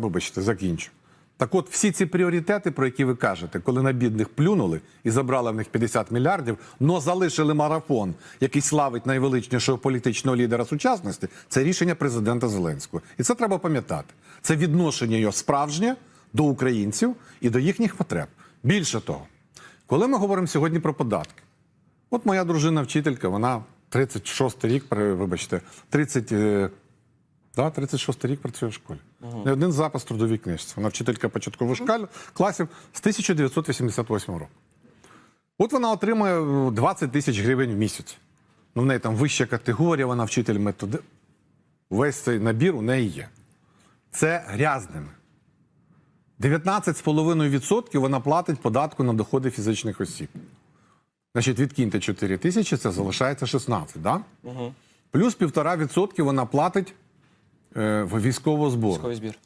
Вибачте, закінчу. Так от, всі ці пріоритети, про які ви кажете, коли на бідних плюнули і забрали в них 50 мільярдів, но залишили марафон, який славить найвеличнішого політичного лідера сучасності, це рішення президента Зеленського. І це треба пам'ятати. Це відношення його справжнє до українців і до їхніх потреб. Більше того, коли ми говоримо сьогодні про податки, от моя дружина вчителька, вона 36 рік, вибачте, 30, е, Да, 36 рік працює в школі. Не один запис в трудовій книжці. Вона вчителька початкових шкал, класів з 1988 року. От вона отримує е, 20 тисяч гривень в місяць. Ну, в неї там вища категорія, вона вчитель методи. Весь цей набір у неї є. Це грязними. 19,5% вона платить податку на доходи фізичних осіб. Значить, відкиньте 4 тисячі, це залишається 16, да? Плюс 1,5% вона платить в військовий збір. Військовий збір.